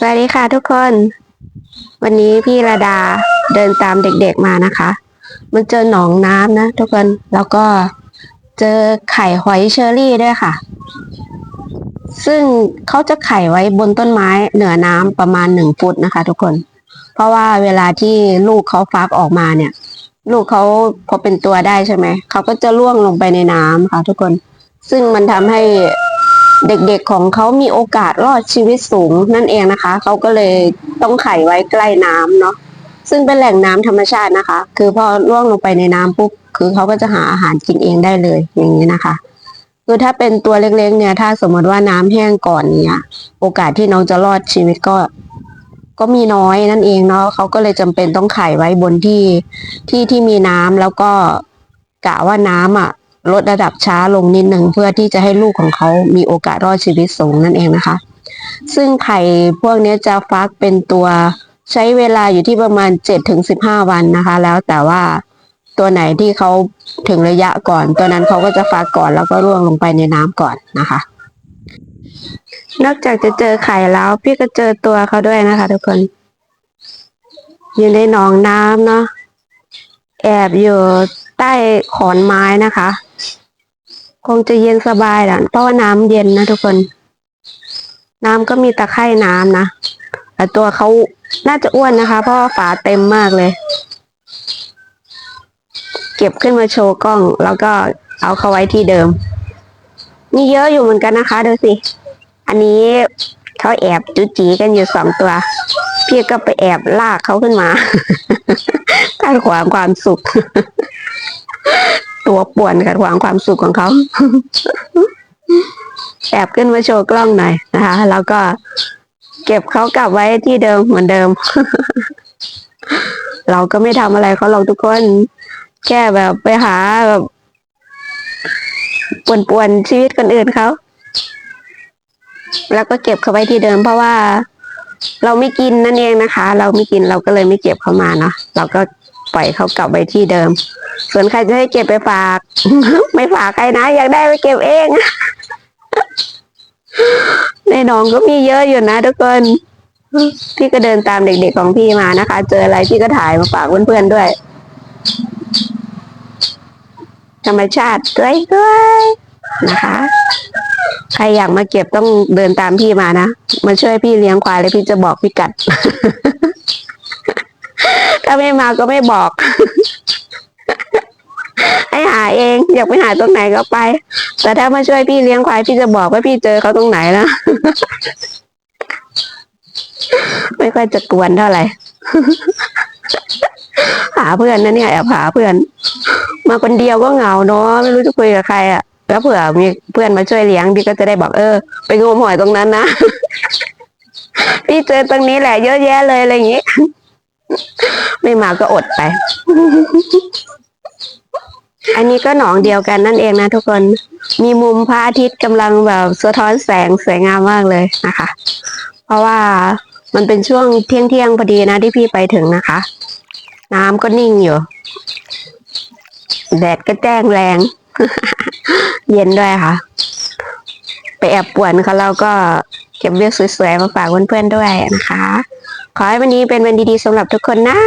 สวัสดีค่ะทุกคน วันนี้พี่ระดาเดินตามเด็กๆมานะคะ มันเจอหนองน้ำนะทุกคน แล้วก็เจอไข่หอยเชอรี่ด้วยค่ะ ซึ่งเขาจะไข่ไว้บนต้นไม้เหนือน้ำประมาณหนึ่งฟุตนะคะ ทุกคน เพราะว่าเวลาที่ลูกเขาฟักออกมาเนี่ย ลูกเขาพอเป็นตัวได้ใช่ไหม เขาก็จะล่วงลงไปในน้ำค่ะ ทุกคน ซึ่งมันทำให้ เด็กๆของเขามีโอกาสรอดชีวิตสูงนั่นเองนะคะ เขาก็เลยต้องไขไว้ใกล้น้ำเนาะซึ่งเป็นแหล่งน้ำธรรมชาตินะคะ คือพอล่วงลงไปในน้ำปุ๊บ คือเขาก็จะหาอาหารกินเองได้เลย อย่างนี้นะคะ คือถ้าเป็นตัวเล็กๆเนี่ย ถ้าสมมติว่าน้ำแห้งก่อนเนี่ย โอกาสที่น้องจะรอดชีวิตก็ ก็มีน้อยนั่นเองเนาะเขาก็เลยจำเป็นต้องไข่ไว้บนที่ที่ที่มีน้ำแล้วก็กะว่าน้ำอะ ลดระดับช้าลงนิดหนึ่งเพื่อที่จะให้ลูกของเขามีโอกาสรอดชีวิตสูงนั่นเองนะคะ ซึ่งไข่พวกนี้จะฟักเป็นตัวใช้เวลาอยู่ที่ประมาณเจ็ดถึงสิบห้าวันนะคะ แล้วแต่ว่าตัวไหนที่เขาถึงระยะก่อน ตัวนั้นเขาก็จะฟักก่อนแล้วก็ร่วงลงไปในน้ำก่อนนะคะ นอกจากจะเจอไข่แล้วพี่ก็เจอตัวเขาด้วยนะคะ ทุกคน อยู่ในหนองน้ำเนาะแอบอยู่ใต้ขอนไม้นะคะ คงจะเย็นสบายแหละเพราะว่าน้ำเย็นนะทุกคน น้ำก็มีตะไคร่น้ำนะแต่ตัวเขาน่าจะอ้วนนะคะ เพราะว่าฝาเต็มมากเลย เก็บขึ้นมาโชว์กล้อง แล้วก็เอาเขาไว้ที่เดิมนี่เยอะอยู่เหมือนกันนะคะดูสิ อันนี้เขาแอบจุจีกันอยู่สองตัว พี่ก็ไปแอบลากเขาขึ้นมาขัดขวางความสุข ตัวป่วนขัดขวางความสุขของเขาแอบขึ้นมาโชว์กล้องหน่อยนะคะ แล้วก็เก็บเขากลับไว้ที่เดิมเหมือนเดิม เราก็ไม่ทำอะไรเขาหรอกทุกคน แค่แบบไปหาแบบป่วนๆชีวิตคนอื่นเขา แล้วก็เก็บเขาไว้ที่เดิม เพราะว่าเราไม่กินนั่นเองนะคะ เราไม่กินเราก็เลยไม่เก็บเขามาเนาะเราก็ ปล่อยเขากลับไปที่เดิม ส่วนใครจะให้เก็บไปฝาก ไม่ฝากใครนะ อยากได้ไปเก็บเอง ในหนองก็มีเยอะอยู่นะทุกคนพี่ก็เดินตามเด็กๆของพี่มานะคะ เจออะไรพี่ก็ถ่ายมาฝากเพื่อนๆด้วย ธรรมชาติสวยๆนะคะ ใครอยากมาเก็บต้องเดินตามพี่มานะ มาช่วยพี่เลี้ยงควายแล้วพี่จะบอกพี่กัด ถ้าไม่มาก็ไม่บอก ให้หาเอง อยากไปหาตรงไหนก็ไป แต่ถ้ามาช่วยพี่เลี้ยงควายพี่จะบอกว่าพี่เจอเขาตรงไหนนะไม่ค่อยจะกวนเท่าไหร่ หาเพื่อนนะเนี่ยแอบหาเพื่อน มาคนเดียวก็เหงาเนาะไม่รู้จะคุยกับใครอะแล้วเผื่อมีเพื่อนมาช่วยเลี้ยงพี่ก็จะได้บอกเออ ไปงมหอยตรงนั้นนะพี่เจอตรงนี้แหละเยอะแยะเลยอะไรอย่างงี้ ไม่มาก็อดไป อันนี้ก็หนองเดียวกันนั่นเองนะทุกคน มีมุมพระอาทิตย์กำลังแบบสะท้อนแสงสวยงามมากเลยนะคะ เพราะว่ามันเป็นช่วงเที่ยงเที่ยงๆพอดีนะที่พี่ไปถึงนะคะ น้ำก็นิ่งอยู่ แดดก็แจ้งแรง เย็นด้วยค่ะ ไปแอบป่วนเขาเราก็เก็บเรื่องสวยๆมาฝากเพื่อนๆด้วยนะคะ ขอให้วันนี้เป็นวันดีๆสำหรับทุกคนนะ